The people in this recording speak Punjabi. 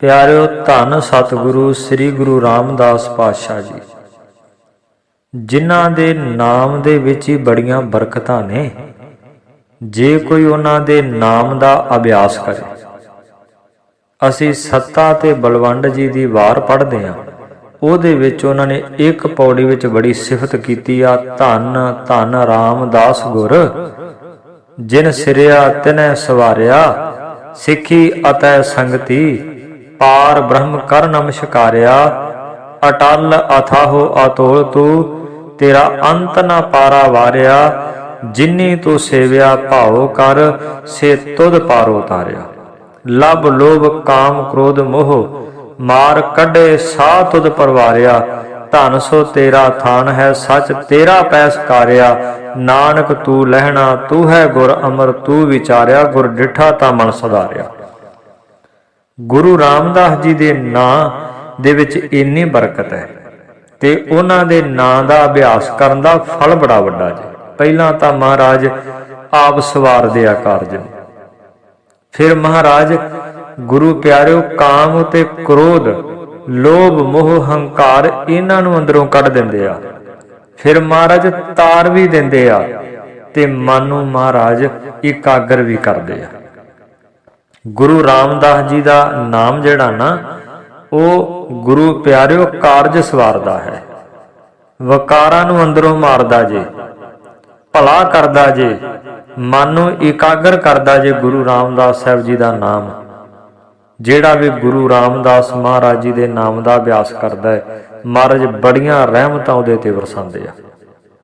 ਪਿਆਰਿਓ ਧੰਨ ਸਤਿਗੁਰੂ ਸ੍ਰੀ ਗੁਰੂ ਰਾਮਦਾਸ ਪਾਤਸ਼ਾਹ ਜੀ। ਜਿਨ੍ਹਾਂ ਦੇ ਨਾਮ ਦੇ ਵਿੱਚ ਹੀ ਬੜੀਆਂ ਬਰਕਤਾਂ ਨੇ। ਜੇ ਕੋਈ ਉਹਨਾਂ ਦੇ ਨਾਮ ਦਾ ਅਭਿਆਸ ਕਰੇ। ਅਸੀਂ ਸੱਤਾ ਤੇ ਬਲਵੰਡ ਜੀ ਦੀ ਵਾਰ ਪੜ੍ਹਦੇ ਹਾਂ। ਉਹਦੇ ਵਿੱਚ ਉਹਨਾਂ ਨੇ ਇੱਕ ਪੌੜੀ ਵਿੱਚ ਬੜੀ ਸਿਫਤ ਕੀਤੀ ਆ, ਧੰਨ ਧੰਨ ਰਾਮਦਾਸ ਗੁਰ। ਜਿਨ ਸਿਰਿਆ ਤਿਨੈ ਸਵਾਰਿਆ, ਸਿੱਖੀ ਅਤੈ ਸੰਗਤੀ। ਪਾਰ ਬ੍ਰਹਮ ਕਰ ਨਮਸਕਾਰਿਆ ਅਟਲ ਅਥਾਹੋ ਅਤੋਲ ਤੂ, ਤੇਰਾ ਅੰਤ ਨਾ ਪਾਰਾ ਵਾਰਿਆ, ਜਿਨੀ ਤੂੰ ਸੇਵਿਆ ਭਾਉ ਕਰ, ਸੇ ਤੁਧ ਪਾਰੋ ਤਾਰਿਆ ਲਬ ਲੋਭ ਕਾਮ ਕ੍ਰੋਧ ਮੋਹ, ਮਾਰ ਕੱਢੇ ਸਾਹ ਤੁਧ ਪਰਵਾਰਿਆ, ਧਨ ਸੋ ਤੇਰਾ ਥਾਨ ਹੈ ਸੱਚ ਤੇਰਾ ਪੈਸ ਕਾਰਿਆ, ਨਾਨਕ ਤੂੰ ਲਹਿਣਾ ਤੂੰ ਹੈ ਗੁਰ ਅਮਰ ਤੂੰ ਵਿਚਾਰਿਆ, ਗੁਰ ਡਿਠਾ ਤਾਂ ਮਨ ਸੁਧਾਰਿਆ ਗੁਰੂ ਰਾਮਦਾਸ ਜੀ ਦੇ ਨਾਂ ਦੇ ਵਿੱਚ ਇੰਨੀ ਬਰਕਤ ਹੈ ਤੇ ਉਹਨਾਂ ਦੇ ਨਾਂ ਦਾ ਅਭਿਆਸ ਕਰਨ ਦਾ ਫਲ ਬੜਾ ਵੱਡਾ ਜੀ। ਪਹਿਲਾਂ ਤਾਂ ਮਹਾਰਾਜ ਆਪ ਸਵਾਰਦੇ ਆ ਕਾਰਜ ਨੂੰ। ਫਿਰ ਮਹਾਰਾਜ, ਗੁਰੂ ਪਿਆਰਿਓ, ਕਾਮ ਤੇ ਕ੍ਰੋਧ, ਲੋਭ, ਮੋਹ, ਹੰਕਾਰ ਇਹਨਾਂ ਨੂੰ ਅੰਦਰੋਂ ਕੱਢ ਦਿੰਦੇ ਆ। ਫਿਰ ਮਹਾਰਾਜ ਤਾਰ ਵੀ ਦਿੰਦੇ ਆ ਤੇ ਮਨ ਨੂੰ ਮਹਾਰਾਜ ਇਕਾਗਰ ਵੀ ਕਰਦੇ ਆ। ਗੁਰੂ ਰਾਮਦਾਸ ਜੀ ਦਾ ਨਾਮ ਜਿਹੜਾ ਨਾ, ਉਹ ਗੁਰੂ ਪਿਆਰਿਓ ਕਾਰਜ ਸਵਾਰਦਾ ਹੈ। ਵਕਾਰਾਂ ਨੂੰ ਅੰਦਰੋਂ ਮਾਰਦਾ ਜੇ, ਭਲਾ ਕਰਦਾ ਜੇ, ਮਨ ਨੂੰ ਇਕਾਗਰ ਕਰਦਾ ਜੇ ਗੁਰੂ ਰਾਮਦਾਸ ਸਾਹਿਬ ਜੀ ਦਾ ਨਾਮ। ਜਿਹੜਾ ਵੀ ਗੁਰੂ ਰਾਮਦਾਸ ਮਹਾਰਾਜ ਜੀ ਦੇ ਨਾਮ ਦਾ ਅਭਿਆਸ ਕਰਦਾ ਹੈ, ਮਹਾਰਾਜ ਬੜੀਆਂ ਰਹਿਮਤਾਂ ਉਹਦੇ ਤੇ ਵਰਸਾਉਂਦੇ ਆ।